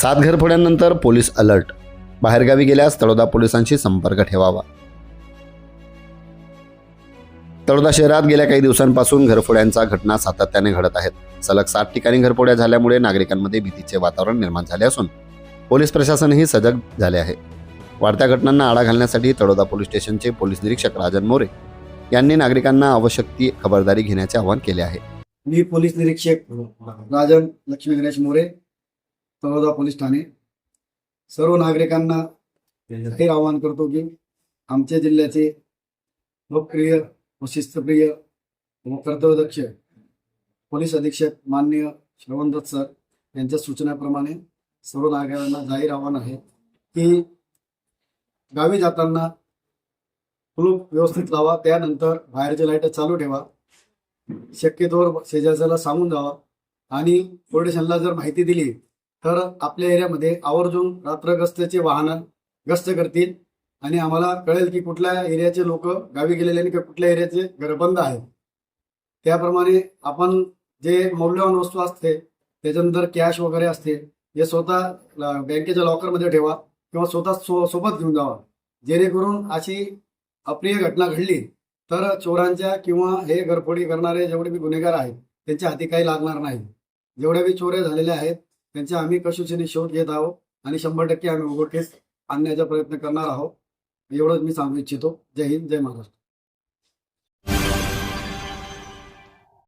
सात घरफोड्यांनंतर police alert. बाहेरगावी गेल्यास तळोदा पोलिसांशी संपर्क ठेवावा. तळोदा शहरात गेल्या काही दिवसांपासून घरफोड्यांचा घटना सातत्याने घडत आहेत. सलग सात ठिकाणी घरफोड्या झाल्यामुळे नागरिकांमध्ये भीतीचे वातावरण निर्माण झाले असून पोलीस प्रशासनही सजग झाले आहे. वाढत्या घटनांना आळा घालण्यासाठी तळोदा पोलीस स्टेशनचे पोलीस निरीक्षक राजन मोरे यांनी नागरिकांना आवश्यक ती खबरदारी घेण्याचे आवाहन केले आहे. मी पोलीस निरीक्षक राजन लक्ष्मी गणेश मोरे तळोदा पोलीस ठाणे. सर्व नागरिकांना हे आवाहन करतो की आमच्या जिल्ह्याचे लोकप्रिय व शिस्तप्रिय व कर्तव्यदक्ष पोलीस अधीक्षक माननीय श्रवणदत्त सर यांच्या सूचनेप्रमाणे सर्व नागरिकांना जाहीर आव्हान आहे की गावी जाताना कुलूप व्यवस्थित लावा त्यानंतर बाहेरचे लाइट चालू ठेवा. शक्यतोवर शेजारच्याला सांगून जावा. आणि पोलीस स्टेशनला जर माहिती दिली तर आपल्या एरियामध्ये आवर्जून रात्र गस्तीचे वाहनं गस्त करतील. आणि आम्हाला कळेल की कुठल्या एरियाचे लोक गावी गेलेले आणि कुठल्या एरियाचे घर बंद आहेत. त्याप्रमाणे आपण जे मौल्यवान वस्तू असते त्याच्यानंतर कॅश वगैरे असते हे स्वतः बँकेच्या लॉकरमध्ये ठेवा किंवा स्वतः सो सोबत घेऊन जावा. जेणेकरून अशी अप्रिय घटना घडली तर चोरांच्या किंवा हे घरफोडी करणारे जेवढे बी गुन्हेगार आहेत त्यांच्या हाती काही लागणार नाही. जेवढ्या बी चोऱ्या झालेल्या आहेत त्यांच्या आम्ही कशुशीने शोध घेत आहोत आणि शंभर टक्के आम्ही उघडकीस आणण्याचा प्रयत्न करणार आहोत. एवढंच मी सांगू इच्छितो. जय हिंद जय महाराष्ट्र.